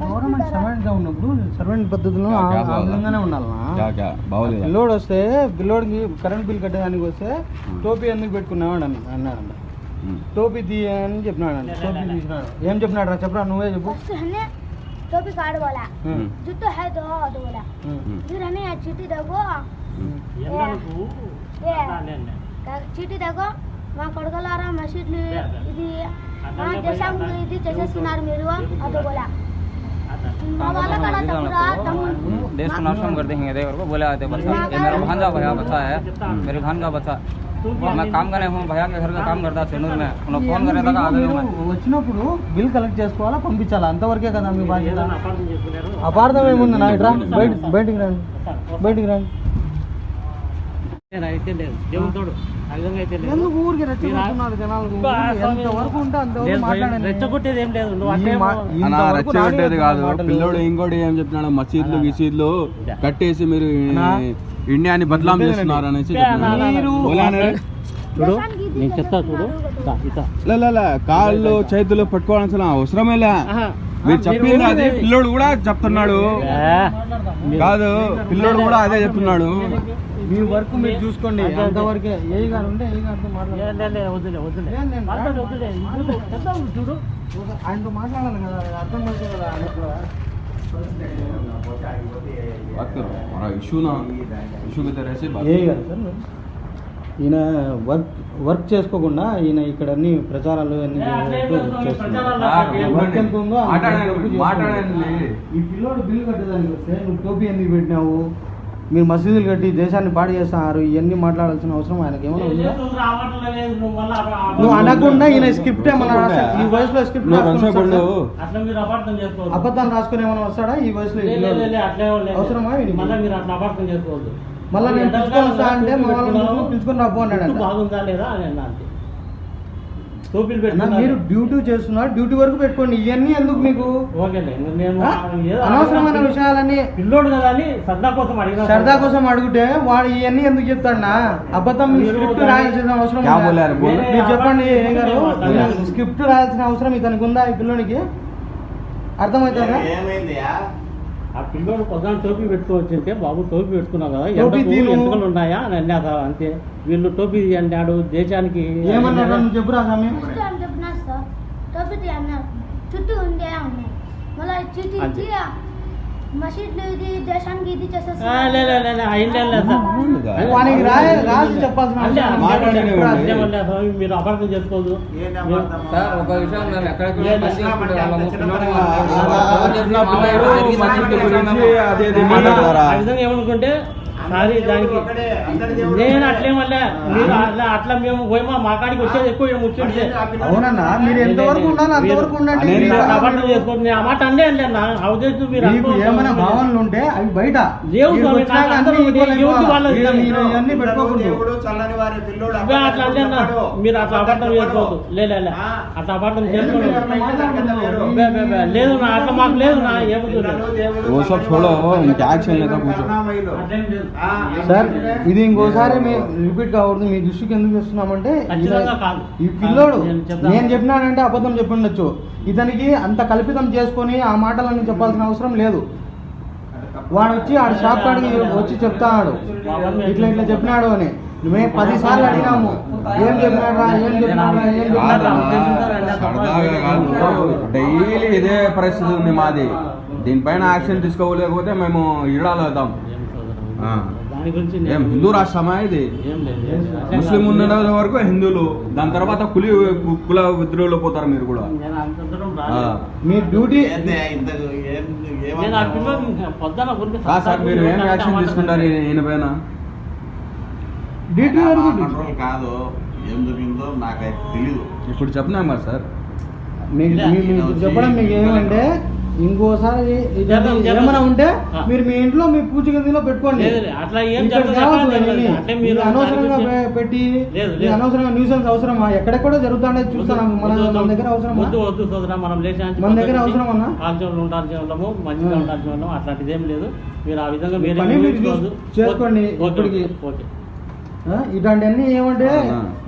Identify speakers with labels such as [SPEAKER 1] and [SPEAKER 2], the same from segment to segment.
[SPEAKER 1] Government servant గా ఉన్నప్పుడు servant పద్ధతిలో ఆ
[SPEAKER 2] క్యా
[SPEAKER 1] ఆ
[SPEAKER 2] బాగా?
[SPEAKER 1] విధంగానే ఉండాలనా
[SPEAKER 2] क्या क्या బాగోలేదా
[SPEAKER 1] పిల్లోడు వస్తే పిల్లోడికి కరెంట్ బిల్ కట్టడానికి వస్తే టోపీ ఎందుకు పెట్టుకున్నావాడు అన్న అన్నాడంట
[SPEAKER 2] ఉమ్.
[SPEAKER 1] టోపీ తీయ అని చెప్పినాడు టోపీ తీసినాడు ఏం చెప్పినాడు రా చెప్పరా నువ్వే చెప్పు
[SPEAKER 3] फर्स्ट हमें टोपी कार्ड बोला
[SPEAKER 2] ఉమ్.
[SPEAKER 3] जूतो है तो तो बोला
[SPEAKER 1] ఉమ్.
[SPEAKER 2] ఉమ్.
[SPEAKER 3] फिर हमें ये चीटी देखो
[SPEAKER 2] ఉమ్.
[SPEAKER 3] ये का- चीटी देखो మా కొడకలారా మసీద్లు ఇది మా దేశం ఇది చేసేస్తున్నారు మీరు అది
[SPEAKER 4] देश को नाशम कर देंगे देखो को बोले आते बच्चा ये मेरा भांजा भैया बच्चा है मेरे भान का बच्चा मैं काम करने हूँ भैया के घर का काम करता सेनूर में उन्हें फोन करे था आ गए
[SPEAKER 1] మీరు
[SPEAKER 4] मैं
[SPEAKER 1] వచ్చినప్పుడు బిల్ కలెక్ట్ చేసుకోవాలా పంపించాలా అంతవరకే కదా మీ బాధ్యత అపార్థం ఏముంది నా ఇట్రా బయట బయటికి రండి బయటికి రండి
[SPEAKER 5] అయితే లేదు. దేవుని తోడు ఆ. విధంగా అయితే లేదు.
[SPEAKER 1] ఎందుకు ఊరికి రెచ్చగొడుతున్నారు జనాలు? ఎంత వరకు ఉంటే అంతవరకు
[SPEAKER 5] లేదు భయం.
[SPEAKER 1] మాట్లాడండి
[SPEAKER 5] రెచ్చగొట్టేది ఏం లేదు. నువ్వు
[SPEAKER 2] కాదు. పిల్లోడు ఇంకోటి ఏం చెప్తున్నాడు? మసీద్లు గిసీద్లు కట్టేసి మీరు. ఇండియాని బదలాం చేస్తున్నారు అనేసి?
[SPEAKER 5] చూడు నేను చెప్తా చూడు.
[SPEAKER 3] చేసేస్తున్నారు.
[SPEAKER 5] ఇతా, ఇతా.
[SPEAKER 2] లే, లే, లే. కాళ్ళు చేతులు పట్టుకోవాల్సిన అవసరమే లే. మీరు చెప్పింది అది. పిల్లోడు కూడా చెప్తున్నాడు. కాదు పిల్లోడు కూడా అదే చెప్తున్నాడు.
[SPEAKER 1] మీ వర్క్ మీరు చూసుకోండి అంతవరకే ఏ గారు ఉంటే ఏ గారితో
[SPEAKER 5] ఏ,
[SPEAKER 1] మాట్లాడాలి
[SPEAKER 5] లే, లే, వద్దులే వద్దులే
[SPEAKER 1] ఏం నేను
[SPEAKER 5] మాట్లాడు, వద్దులే చూడు, చెప్తావు చూడు
[SPEAKER 1] ఆయనతో మాట్లాడాలి కదా అది అర్థం అవుతుంది కదా ఆయనకు కూడా.
[SPEAKER 2] बात करो हमारा इशू ना इशू की तरह से बात
[SPEAKER 1] ఏ గారు సార్ మీరు? ఈయన వర్క్ వర్క్ చేసుకోకుండా ఈయన ఇక్కడ అన్ని ప్రచారాలు అన్ని చేస్తున్నారు వర్క్ ఎంత ఉందో అంత
[SPEAKER 2] మాట్లాడండి,
[SPEAKER 1] వరకు చేస్తున్నాడు.
[SPEAKER 2] మాట్లాడండి.
[SPEAKER 1] ఈ పిల్లోడు బిల్లు కట్టేదానికి వస్తే నువ్వు టోపీ ఎందుకు పెట్టినావు మీరు మసీదులు కట్టి దేశాన్ని పాడు చేస్తున్నారు ఇవన్నీ మాట్లాడాల్సిన అవసరం ఆయనకి ఏమైనా ఉందా నువ్వు అనకుండా ఈయన స్క్రిప్ట్ ఏమన్నా ఈ వయసులో స్క్రిప్ట్ అబద్ధాలు రాసుకుని ఏమైనా వస్తాడా? ఈ వయసులో. అవసరమా?
[SPEAKER 5] మళ్ళా మీరు అట్లా అపార్థం చేసుకోవద్దు
[SPEAKER 1] మళ్ళా నేను పిలుచుకొని వస్తా అంటే మా వాళ్ళని? పిలుచుకొని రాబో అన్నాడంట.
[SPEAKER 5] జుట్టు బాగుందా లేదా అని టోపీలు
[SPEAKER 1] మీరు డ్యూటీ చేస్తున్నారు. డ్యూటీ వరకు పెట్టుకోండి. ఇవన్నీ ఎందుకు మీకు? అనవసరమైన విషయాలన్నీ
[SPEAKER 5] పిల్లోడు కదా అని సరదా కోసం అడిగిన
[SPEAKER 1] సరదా కోసం అడిగితే వాడు ఇవన్నీ ఎందుకు చెప్తాడా అబద్ధం
[SPEAKER 5] మీరు
[SPEAKER 1] స్క్రిప్ట్ రాయాల్సిన అవసరం. మీరు చెప్పండి ఏ గారు. స్క్రిప్ట్ రాయాల్సిన అవసరం ఇతనికి ఉందా ఈ పిల్లోనికి? అర్థమవుతుందా?
[SPEAKER 5] ఆ పిల్లోడు పొద్దున టోపీ పెట్టుకోవచ్చు అంటే బాబు టోపీ పెట్టుకున్నావు కదా
[SPEAKER 1] తీను.
[SPEAKER 5] ఎంతకలు ఉన్నాయా? అని అన్నా కదా అంతే. వీళ్ళు టోపీ అన్నాడు దేశానికి
[SPEAKER 1] ఏమన్నాడు
[SPEAKER 3] అన్నారు చుట్టూ అన్నారు మళ్ళీ
[SPEAKER 5] మీరు అపార్థం చేసుకోవద్దు
[SPEAKER 4] సార్ ఒక విషయం
[SPEAKER 5] ఏమనుకుంటే సారీ దానికి నేను అట్లే మళ్ళీ మీరు అట్లా అట్లా మేము పోయి మా కాడికి వచ్చేది ఎక్కువ ఇక్కడ ముచ్చుంటే
[SPEAKER 1] అవునన్నా మీరు ఎంతవరకు ఉండాలి అంతవరకు ఉండండి
[SPEAKER 2] అనేది
[SPEAKER 5] మీరు
[SPEAKER 1] మీరు-
[SPEAKER 5] అపార్థం చేసుకోండి నేను ఆ మాట అండే అండి అన్న ఆ ఉద్దేశం మీరు
[SPEAKER 1] మీకు
[SPEAKER 5] అనుకోవద్దు.
[SPEAKER 1] ఏమైనా భావనలు ఉంటే అవి బయట
[SPEAKER 5] లేవు
[SPEAKER 1] వీడికి
[SPEAKER 5] స్వామి,
[SPEAKER 1] వచ్చినాక
[SPEAKER 5] నాకు
[SPEAKER 1] అన్ని
[SPEAKER 5] అందరూ
[SPEAKER 1] equal
[SPEAKER 5] ఎవరికి
[SPEAKER 1] అయిపోవాలి.
[SPEAKER 5] వాళ్ళది.
[SPEAKER 1] ఈడ మీరు ఇవన్నీ పెట్టుకోకూడదు
[SPEAKER 6] చల్లని వారి పిల్లోడు
[SPEAKER 5] ఇవే అట్లా అంటే అన్న మీరు అట్లా అపార్థం చేసుకోవద్దు లే లే, లే. అట్లా అపార్థం చేసుకోవద్దు బే, బే, బే. లేదు నా అట్లా మాకు లేదు నా ఏమవుతుంది
[SPEAKER 2] वो सब छोड़ो उनके एक्शन लेता पूछो
[SPEAKER 5] అట్లేం లేదు
[SPEAKER 1] సార్ ఇది ఇంకోసారి మేము రిపీట్ కాకూడదు. మీ దృష్టికి ఎందుకు
[SPEAKER 5] కాదు.
[SPEAKER 1] ఈ పిల్లోడు
[SPEAKER 5] నేను
[SPEAKER 1] చెప్పినానంటే అబద్ధం చెప్పిండొచ్చు. ఇతనికి అంత కల్పితం చేసుకొని ఆ మాటలన్నీ చెప్పాల్సిన అవసరం లేదు. వాడు వచ్చి ఆడ షాప్ కాడికి వచ్చి చెప్తాడు. ఇట్లా ఇట్లా చెప్పినాడు అని. మేము పది సార్లు అడిగినాము. ఏం చెప్పినాడా ఏం
[SPEAKER 2] డైలీ ఇదే పరిస్థితి ఉంది మాది. దీనిపైన యాక్షన్ తీసుకోలేకపోతే మేము అవుతాం
[SPEAKER 5] సోదరం.
[SPEAKER 2] ఆ.
[SPEAKER 5] దాని గురించి
[SPEAKER 2] ఏం హిందూ రాష్ట్రమా ఇది. ముస్లిం ఉన్న వరకు హిందువులు దాని తర్వాత కులి కుల విద్రోహులు పోతారు మీరు కూడా.
[SPEAKER 1] మీ డ్యూటీ
[SPEAKER 2] సార్ మీరు ఏం యాక్షన్ తీసుకుంటారు ఈయన- పైన.
[SPEAKER 6] కంట్రోల్ కాదు. ఏం జరిగిందో నాకైతే తెలీదు.
[SPEAKER 2] ఇప్పుడు చెప్పినాం కదా సార్?
[SPEAKER 1] మీకు చెప్పడం మీకు ఏమంటే ఇంకోసారి. ఏమైనా ఉంటే. మీరు మీ ఇంట్లో మీ పూజ గదిలో పెట్టుకోండి.
[SPEAKER 5] అట్లా ఏం మీరు
[SPEAKER 1] అనవసరంగా పెట్టి. అనవసరంగా న్యూసెన్స్ అవసరమా? ఎక్కడెక్కడో జరుగుతానే చూస్తున్నాము మన మన దగ్గర అవసరమా?
[SPEAKER 5] వద్దు వద్దు సోదరా. మనం
[SPEAKER 1] మన దగ్గర అవసరం అన్నా?
[SPEAKER 5] వాళ్ళము మంచిగా వాళ్ళము అట్లాంటిది ఏం లేదు. మీరు ఆ విధంగా మీరే.
[SPEAKER 1] చేసుకోండి
[SPEAKER 5] ఓకే,
[SPEAKER 1] ఇట్లాంటివన్నీ ఏమంటే?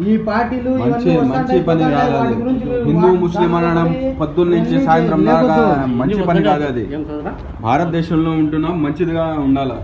[SPEAKER 1] ఈ పార్టీలు
[SPEAKER 2] మంచి పని కాదు అది హిందూ ముస్లిం అనడం పొద్దున్న నుంచి సాయంత్రం దాకా. మంచి పని కాదు అది భారతదేశంలో ఉంటున్నాం మంచిదిగా ఉండాలి